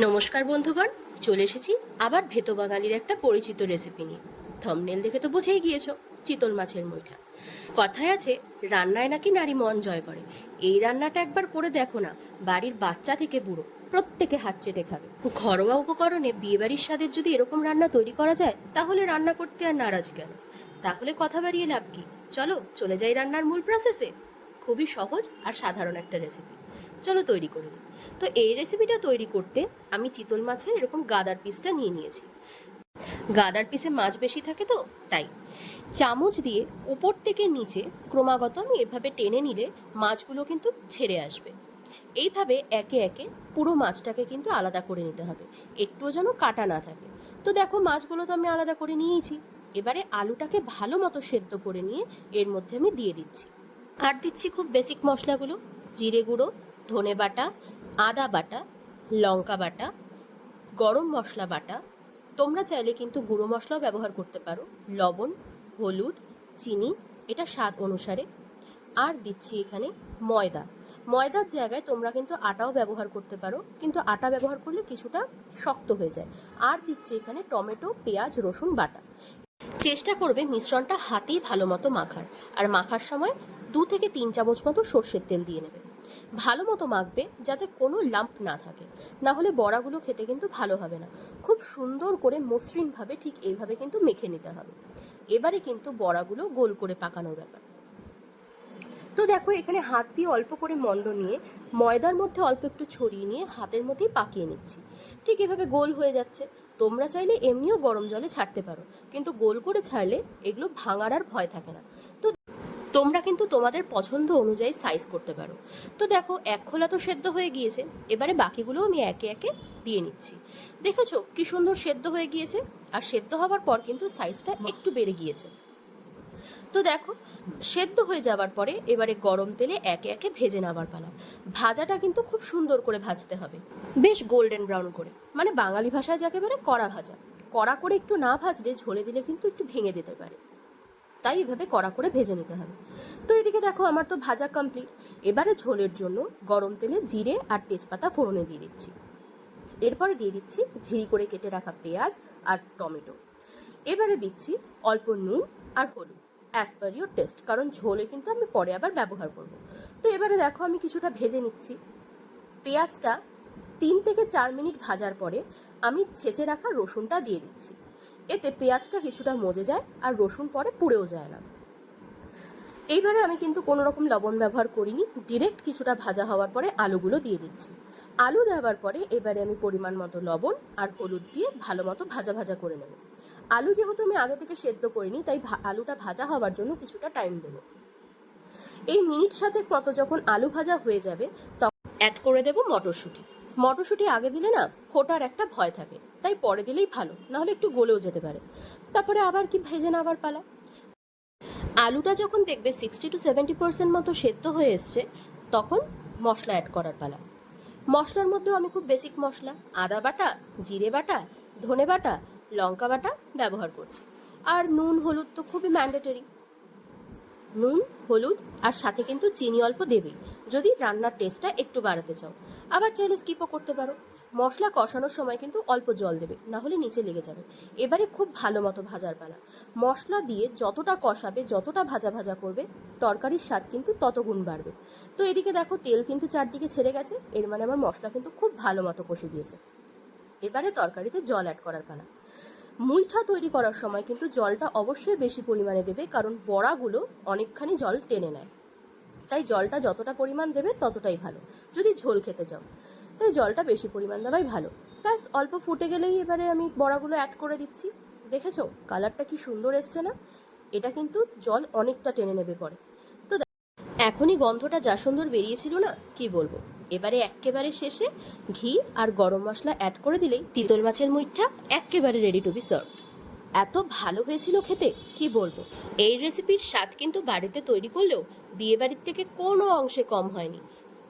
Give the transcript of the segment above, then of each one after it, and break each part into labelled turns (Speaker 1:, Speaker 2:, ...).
Speaker 1: নমস্কার বন্ধুগণ, চলে এসেছি আবার ভেতো বাঙালির একটা পরিচিত রেসিপি নিয়ে। থমনেল দেখে তো বুঝেই গিয়েছো, চিতল মাছের মুইঠা কথায় আছে, রান্নায় নাকি নারী মন জয় করে। এই রান্নাটা একবার করে দেখো না, বাড়ির বাচ্চা থেকে বুড়ো, প্রত্যেকে হাত চেটে খাবে। ঘরোয়া উপকরণে বিয়েবাড়ির স্বাদের যদি এরকম রান্না তৈরি করা যায়, তাহলে রান্না করতে আর নারাজ কেন? তাহলে কথা বাড়িয়ে লাভ কি? চলো, চলে যাই রান্নার মূল প্রসেসে খুবই সহজ আর সাধারণ একটা রেসিপি চলো তৈরি করে তো এই রেসিপিটা তৈরি করতে আমি চিতল মাছের এরকম গাদার পিসটা নিয়ে নিয়েছি। গাদার পিসে মাছ বেশি থাকে তো, তাই। চামচ দিয়ে উপর থেকে নিচে ক্রমাগত আমি এভাবে টেনে নিলে মাছগুলো কিন্তু ছেড়ে আসবে। এইভাবে একে একে পুরো মাছটাকে কিন্তু আলাদা করে নিতে হবে। একটুও যেন কাটা না থাকে। তো দেখো মাছগুলো তো আমি আলাদা করে নিয়েছি। এবারে আলুটাকে ভালো মতো সেদ্ধ করে নিয়ে এর মধ্যে আমি দিয়ে দিচ্ছি। আর দিচ্ছি খুব বেসিক মশলাগুলো। জিরে গুঁড়ো ধনে বাটা, আদা বাটা, লঙ্কা বাটা, গরম মশলা বাটা। তোমরা চাইলে কিন্তু গুঁড়ো মশলাও ব্যবহার করতে পারো। লবণ, হলুদ, চিনি, এটা স্বাদ অনুসারে। আর দিচ্ছি এখানে ময়দা। ময়দার জায়গায় তোমরা কিন্তু আটাও ব্যবহার করতে পারো, কিন্তু আটা ব্যবহার করলে কিছুটা শক্ত হয়ে যায়। আর দিচ্ছি এখানে টমেটো, পেঁয়াজ, রসুন বাটা। চেষ্টা করবে মিশ্রণটা হাতেই ভালো মতো মাখার। আর মাখার সময় দু থেকে তিন চামচ মতো সর্ষের তেল দিয়ে নেবে। ভালো মতো মাখবে যাতে কোনো লাম্প না থাকে। না হলে বড়াগুলো খেতে কিন্তু ভালো হবে না। খুব সুন্দর করে মসৃণভাবে ঠিক এইভাবে কিন্তু মেখে নিতে হবে। এবারে কিন্তু বড়াগুলো গোল করে পাকানোর ব্যাপার। তো দেখো, এখানে হাত দিয়ে অল্প করে মণ্ড নিয়ে ময়দার মধ্যে অল্প একটু ছড়িয়ে নিয়ে হাতের মধ্যেই পাকিয়ে নিচ্ছি। ঠিক এভাবে গোল হয়ে যাচ্ছে। তোমরা চাইলে এমনিও গরম জলে ছাড়তে পারো। কিন্তু গোল করে ছাড়লে এগুলো ভাঙার আর ভয় থাকে না। তো তোমরা কিন্তু তোমাদের পছন্দ অনুযায়ী সাইজ করতে পারো। তো দেখো, এক খোলা তো সেদ্ধ হয়ে গিয়েছে। এবারে বাকিগুলো আমি একে একে দিয়ে নিচ্ছি। দেখেছ কি সুন্দর সেদ্ধ হয়ে গিয়েছে? আর সেদ্ধ হওয়ার পর কিন্তু সাইজটা একটু বেড়ে গিয়েছে। তো দেখো, সেদ্ধ হয়ে যাওয়ার পরে এবারে গরম তেলে একে একে ভেজে নেওয়ার পালা। ভাজাটা কিন্তু খুব সুন্দর করে ভাজতে হবে। বেশ গোল্ডেন ব্রাউন করে। মানে বাঙালি ভাষায় যাকে বলে কড়া ভাজা। কড়া করে একটু না ভাজলে ঝোলে দিলে কিন্তু একটু ভেঙে দিতে পারে। তাই এভাবে কড়া করে ভেজে নিতে হবে। তো এদিকে দেখো আমার তো ভাজা কমপ্লিট এবারে ঝোলের জন্য গরম তেলে জিরে আর তেজপাতা ফোড়নে দিয়ে দিচ্ছি। এরপরে দিয়ে দিচ্ছি ঝিরি করে কেটে রাখা পেঁয়াজ আর টমেটো। এবারে দিচ্ছি অল্প নুন আর হলুদ অ্যাজ পার ইউর টেস্ট কারণ ঝোলে কিন্তু আমি পরে আবার ব্যবহার করব। তো এবারে দেখো আমি কিছুটা ভেজে নিচ্ছি। পেঁয়াজটা তিন থেকে চার মিনিট ভাজার পরে আমি ছেঁচে রাখা রসুনটা দিয়ে দিচ্ছি। এতে পেঁয়াজটা কিছুটা মজে যায় আর রসুন পরে পুড়েও যায় না। এইবারে আমি কিন্তু কোনো রকম লবণ ব্যবহার করিনি ডিরেক্ট কিছুটা ভাজা হওয়ার পরে আলুগুলো দিয়ে দিচ্ছি। আলু দেওয়ার পরে এবারে আমি পরিমাণ মতো লবণ আর হলুদ দিয়ে ভালো মতো ভাজা ভাজা করে নেব। আলু যেহেতু আমি আগে থেকে সেদ্ধ করিনি, তাই আলুটা ভাজা হওয়ার জন্য কিছুটা টাইম দেবো। এই মিনিট সাথে মতো যখন আলু ভাজা হয়ে যাবে, তখন অ্যাড করে দেবো মটরশুঁটি। মটরশুঁটি আগে দিলে না ফোটার একটা ভয় থাকে। তাই পরে দিলেই ভালো, নাহলে একটু গলেও যেতে পারে। তারপরে আবার কি ভেজে নেওয়ার পালা? আলুটা যখন দেখবে সিক্সটি টু সেভেন্টি পার্সেন্ট মতো সেদ্ধ হয়ে এসছে, তখন মশলা অ্যাড করার পালা। মশলার মধ্যেও আমি খুব বেসিক মশলা, আদা বাটা, জিরে বাটা, ধনে বাটা, লঙ্কা বাটা ব্যবহার করছি। আর নুন, হলুদ তো খুবই ম্যান্ডেটরি নুন, হলুদ, আর সাথে কিন্তু চিনি অল্প দেবেই যদি রান্নার টেস্টটা একটু বাড়াতে চাও। আবার চাইলে স্কিপও করতে পারো। মশলা কষানোর সময় কিন্তু অল্প জল দেবে, না হলে নিচে লেগে যাবে। এবারে খুব ভালো মতো ভাজার পালা। মশলা দিয়ে যতটা কষাবে, যতটা ভাজা ভাজা করবে, তরকারির স্বাদ কিন্তু তত গুণ বাড়বে। তো এদিকে দেখো, তেল কিন্তু চারদিকে ছেড়ে গেছে। এর মানে আমার মশলা কিন্তু খুব ভালো মতো কষে দিয়েছে এবারে তরকারিতে জল অ্যাড করার পালা। মুইঠা তৈরি করার সময় কিন্তু জলটা অবশ্যই বেশি পরিমাণে দেবে, কারণ বড়াগুলো অনেকখানি জল টেনে নেয়। তাই জলটা যতটা পরিমাণ দেবে ততটাই ভালো। যদি ঝোল খেতে চাও, তাই জলটা বেশি পরিমাণ দেওয়াই ভালো। ব্যাস, অল্প ফুটে গেলেই এবারে আমি বড়াগুলো অ্যাড করে দিচ্ছি। দেখেছ? কালারটা কি সুন্দর এসছে না? এটা কিন্তু জল অনেকটা টেনে নেবে পরে। তো এখনই গন্ধটা যা সুন্দর বেরিয়েছিল না, কি বলব? এবারে একেবারে শেষে ঘি আর গরম মশলা অ্যাড করে দিলেই চিতল মাছের মুইঠা একেবারে রেডি টু বি সার্ভ এত ভালো হয়েছিল খেতে, কি বলব? এই রেসিপির স্বাদ কিন্তু বাড়িতে তৈরি করলেও বিয়ে বাড়ির থেকে কোনো অংশে কম হয়নি।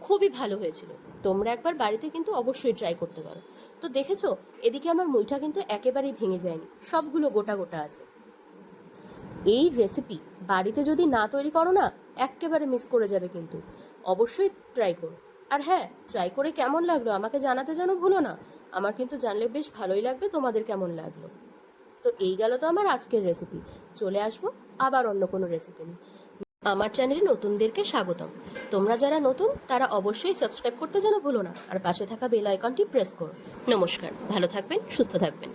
Speaker 1: খুবই ভালো হয়েছিল। তোমরা একবার বাড়িতে কিন্তু অবশ্যই ট্রাই করতে পারো। তো দেখেছ, এদিকে আমার মুইঠা কিন্তু একেবারেই ভেঙে যায়নি। সবগুলো গোটা গোটা আছে। এই রেসিপি বাড়িতে যদি না তৈরি করো না, একেবারে মিস করে যাবে কিন্তু। অবশ্যই ট্রাই করো। আর হ্যাঁ ট্রাই করে কেমন লাগল? আমাকে জানাতে যেন ভুলো না। আমার কিন্তু জানলে বেশ ভালোই লাগবে, তোমাদের কেমন লাগল? তো এই গেল তো আমার আজকের রেসিপি চলে আসব আবার অন্য কোনো রেসিপি নিয়ে। আমার চ্যানেলে নতুনদেরকে স্বাগতম। তোমরা যারা নতুন, তারা অবশ্যই সাবস্ক্রাইব করতে যেন ভুলো না। আর পাশে থাকা বেল আইকনটি প্রেস করো। নমস্কার, ভালো থাকবেন, সুস্থ থাকবেন।